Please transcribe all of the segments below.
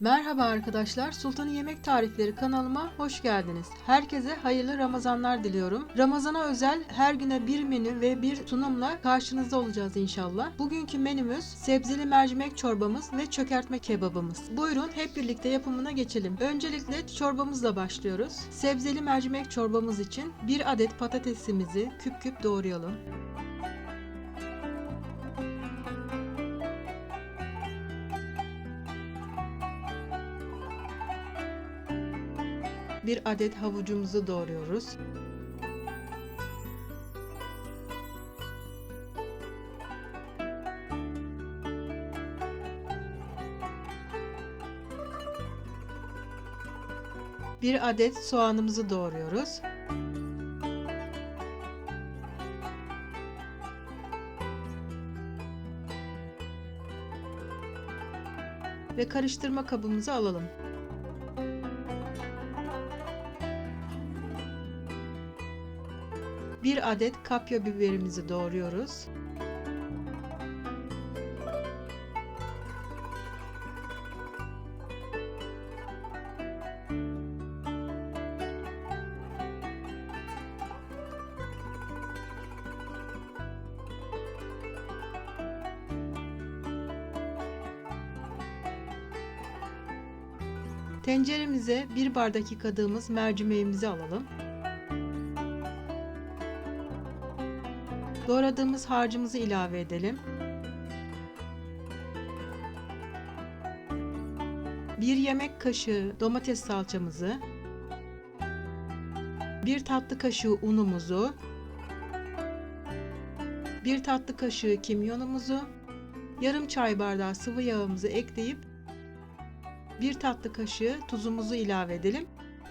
Merhaba arkadaşlar, Sultan'ın Yemek Tarifleri kanalıma hoş geldiniz. Herkese hayırlı Ramazanlar diliyorum. Ramazana özel her güne bir menü ve bir sunumla karşınızda olacağız inşallah. Bugünkü menümüz sebzeli mercimek çorbamız ve çökertme kebabımız. Buyurun hep birlikte yapımına geçelim. Öncelikle çorbamızla başlıyoruz. Sebzeli mercimek çorbamız için bir adet patatesimizi küp küp doğrayalım. Bir adet havucumuzu doğruyoruz. Bir adet soğanımızı doğruyoruz. Ve karıştırma kabımızı alalım. Bir adet kapya biberimizi doğruyoruz. Tenceremize bir bardak yıkadığımız mercimeğimizi alalım. Doğradığımız harcımızı ilave edelim. Bir yemek kaşığı domates salçamızı, bir tatlı kaşığı unumuzu, bir tatlı kaşığı kimyonumuzu, yarım çay bardağı sıvı yağımızı ekleyip bir tatlı kaşığı tuzumuzu ilave edelim.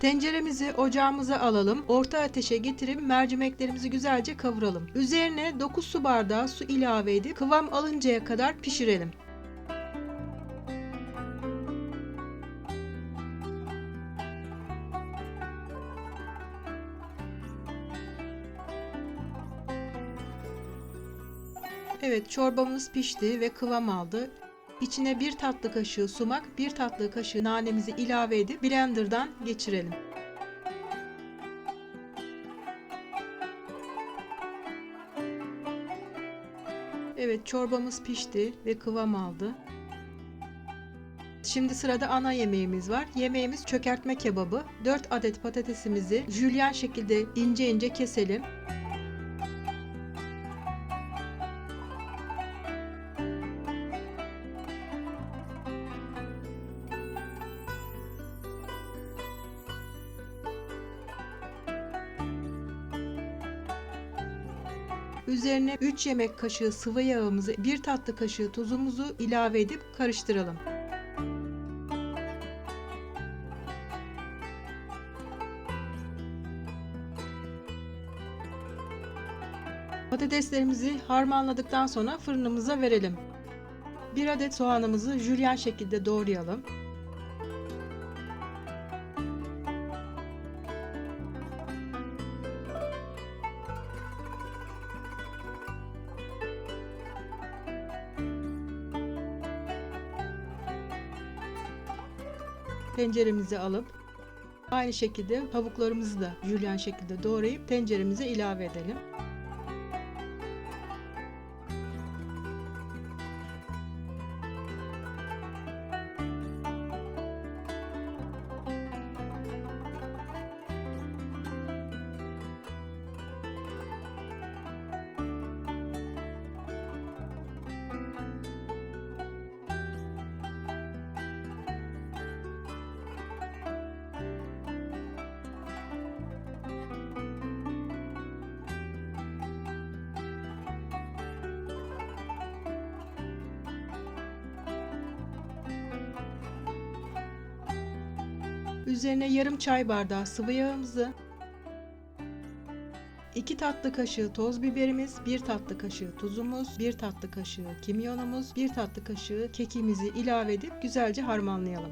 Tenceremizi ocağımıza alalım. Orta ateşe getirip mercimeklerimizi güzelce kavuralım. Üzerine 9 su bardağı su ilave edip kıvam alıncaya kadar pişirelim. Evet çorbamız pişti ve kıvam aldı. İçine bir tatlı kaşığı sumak, bir tatlı kaşığı nanemizi ilave edip blenderdan geçirelim. Evet çorbamız pişti ve kıvam aldı. Şimdi sırada ana yemeğimiz var. Yemeğimiz çökertme kebabı. 4 adet patatesimizi jülyen şekilde ince ince keselim. Üzerine 3 yemek kaşığı sıvı yağımızı, 1 tatlı kaşığı tuzumuzu ilave edip karıştıralım. Patateslerimizi harmanladıktan sonra fırınımıza verelim. 1 adet soğanımızı jülyen şekilde doğrayalım. Tenceremizi alıp aynı şekilde tavuklarımızı da jülyen şekilde doğrayıp tenceremize ilave edelim. Üzerine yarım çay bardağı sıvı yağımızı, 2 tatlı kaşığı toz biberimiz, 1 tatlı kaşığı tuzumuz, 1 tatlı kaşığı kimyonumuz, 1 tatlı kaşığı kekimizi ilave edip güzelce harmanlayalım.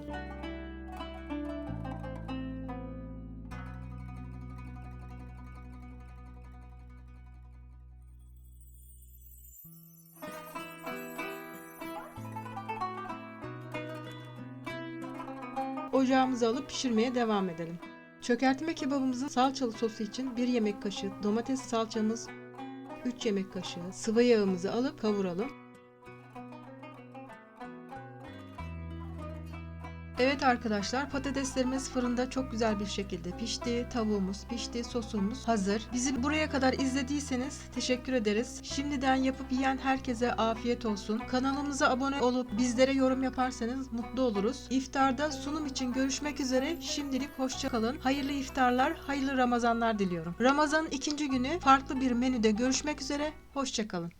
Ocağımıza alıp pişirmeye devam edelim. Çökertme kebabımızın salçalı sosu için 1 yemek kaşığı domates salçamız, 3 yemek kaşığı sıvı yağımızı alıp kavuralım. Evet arkadaşlar patateslerimiz fırında çok güzel bir şekilde pişti. Tavuğumuz pişti, sosumuz hazır. Bizi buraya kadar izlediyseniz teşekkür ederiz. Şimdiden yapıp yiyen herkese afiyet olsun. Kanalımıza abone olup bizlere yorum yaparsanız mutlu oluruz. İftarda sunum için görüşmek üzere. Şimdilik hoşça kalın. Hayırlı iftarlar, hayırlı Ramazanlar diliyorum. Ramazanın ikinci günü farklı bir menüde görüşmek üzere. Hoşça kalın.